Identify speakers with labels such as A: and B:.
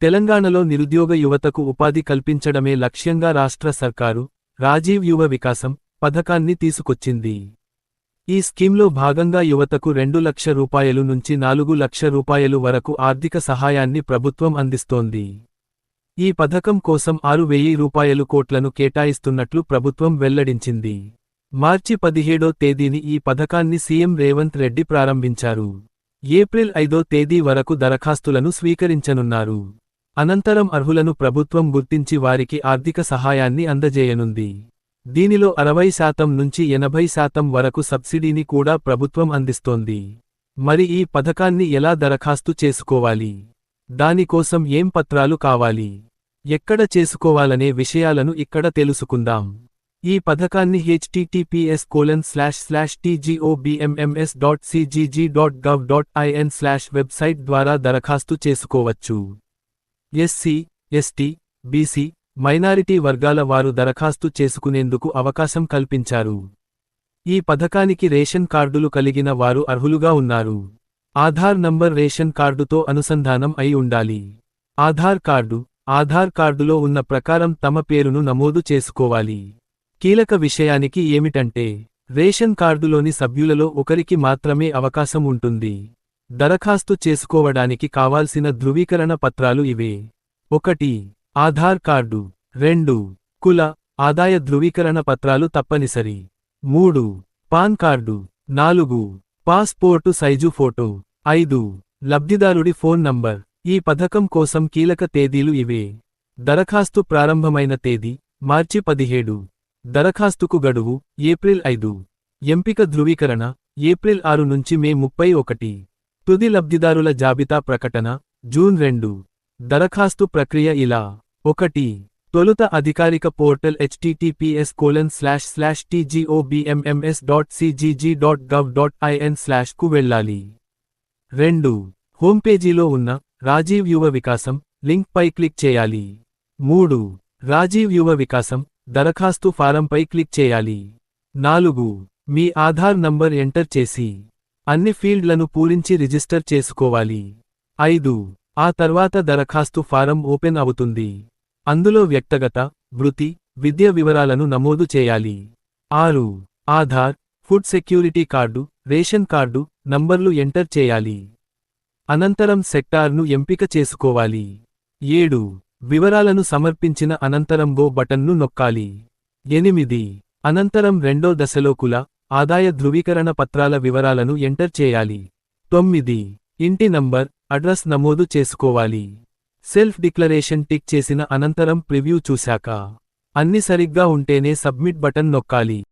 A: తెలంగాణలో నిరుద్యోగ యువతకు ఉపాధి కల్పించడమే లక్ష్యంగా రాష్ట్ర సర్కారు రాజీవ్ యువ వికాసం పథకాన్ని తీసుకొచ్చింది. ఈ స్కీమ్లో భాగంగా యువతకు రెండు లక్ష రూపాయలు నుంచి నాలుగు లక్ష రూపాయలు వరకు ఆర్థిక సహాయాన్ని ప్రభుత్వం అందిస్తోంది. ఈ పథకం కోసం ఆరు వెయ్యి రూపాయలు కోట్లను కేటాయిస్తున్నట్లు ప్రభుత్వం వెల్లడించింది. మార్చి పదిహేడో తేదీని ఈ పథకాన్ని సీఎం రేవంత్ రెడ్డి ప్రారంభించారు. ఏప్రిల్ ఐదో తేదీ వరకు దరఖాస్తులను స్వీకరించనున్నారు. అనంతరం అర్హులను ప్రభుత్వం గుర్తించి వారికి ఆర్థిక సహాయాన్ని అందజేయనుంది. దీనిలో అరవై శాతం నుంచి ఎనభై శాతం వరకు సబ్సిడీని కూడా ప్రభుత్వం అందిస్తోంది. మరి ఈ పథకాన్ని ఎలా దరఖాస్తు చేసుకోవాలి? దానికోసం ఏం పత్రాలు కావాలి? ఎక్కడ చేసుకోవాలనే విషయాలను ఇక్కడ తెలుసుకుందాం. ఈ పథకాన్ని HTTPS colon slash slash TGOBMMS dot CGG dot gov dot IN slash website ద్వారా దరఖాస్తు చేసుకోవచ్చు. ఎస్సీ ఎస్టీ బీసీ మైనారిటీ వర్గాల వారు దరఖాస్తు చేసుకునేందుకు అవకాశం కల్పించారు. ఈ పథకానికి రేషన్ కార్డులు కలిగిన వారు అర్హులుగా ఉన్నారు. ఆధార్ నంబర్ రేషన్ కార్డుతో అనుసంధానం అయి ఉండాలి. ఆధార్ కార్డు ఆధార్ కార్డులో ఉన్న ప్రకారం తమ పేరును నమోదు చేసుకోవాలి. కీలక విషయానికి ఏమిటంటే రేషన్ కార్డులోని సభ్యులలో ఒకరికి మాత్రమే అవకాశం ఉంటుంది. దరఖాస్తు చేసుకోవడానికి కావాల్సిన ధృవీకరణ పత్రాలు ఇవే. ఒకటి ఆధార్ కార్డు. రెండు కుల ఆదాయ ధృవీకరణ పత్రాలు తప్పనిసరి. మూడు పాన్ కార్డు. నాలుగు పాస్పోర్టు సైజు ఫోటో. ఐదు లబ్ధిదారుడి ఫోన్ నంబర్. ఈ పథకం కోసం కీలక తేదీలు ఇవే. దరఖాస్తు ప్రారంభమైన తేదీ మార్చి పదిహేడు. దరఖాస్తుకు గడువు ఏప్రిల్ ఐదు. ఎంపిక ధృవీకరణ ఏప్రిల్ ఆరు నుంచి మే ముప్పై ఒకటి. తుది లబ్ధిదారుల జాబితా ప్రకటన జూన్ రెండు. దరఖాస్తు ప్రక్రియ ఇలా. ఒకటి. తొలుత అధికారిక portal HTTPS colon slash slash TGOBMMS dot CGG dot gov dot IN స్లాష్కు వెళ్ళాలి. రెండు. హోంపేజీలో ఉన్న రాజీవ్ యువ వికాసం లింక్పై క్లిక్ చేయాలి. మూడు. రాజీవ్ యువ వికాసం దరఖాస్తు ఫారంపై క్లిక్ చేయాలి. నాలుగు. మీ ఆధార్ నంబర్ ఎంటర్ చేసి అన్ని ఫీల్డ్లను పూరించి రిజిస్టర్ చేసుకోవాలి. ఐదు. ఆ తర్వాత దరఖాస్తు ఫారం ఓపెన్ అవుతుంది. అందులో వ్యక్తగత వృత్తి విద్య వివరాలను నమోదు చేయాలి. ఆరు. Aadhaar food security card ration card నంబర్లు ఎంటర్ చేయాలి. అనంతరం సెక్టార్ను ఎంపిక చేసుకోవాలి. ఏడు. వివరాలను సమర్పించిన అనంతరం గో బటన్ను నొక్కాలి. ఎనిమిది. అనంతరం రెండో దశలో కుల ఆదాయ ధృవీకరణ పత్రాల వివరాలను ఎంటర్ చేయాలి. తొమ్మిది. ఇంటి నంబర్ అడ్రస్ నమోదు చేసుకోవాలి. సెల్ఫ్ డిక్లరేషన్ టిక్ చేసిన అనంతరం ప్రివ్యూ చూశాక. అన్ని సరిగ్గా ఉంటేనే సబ్మిట్ బటన్ నొక్కాలి.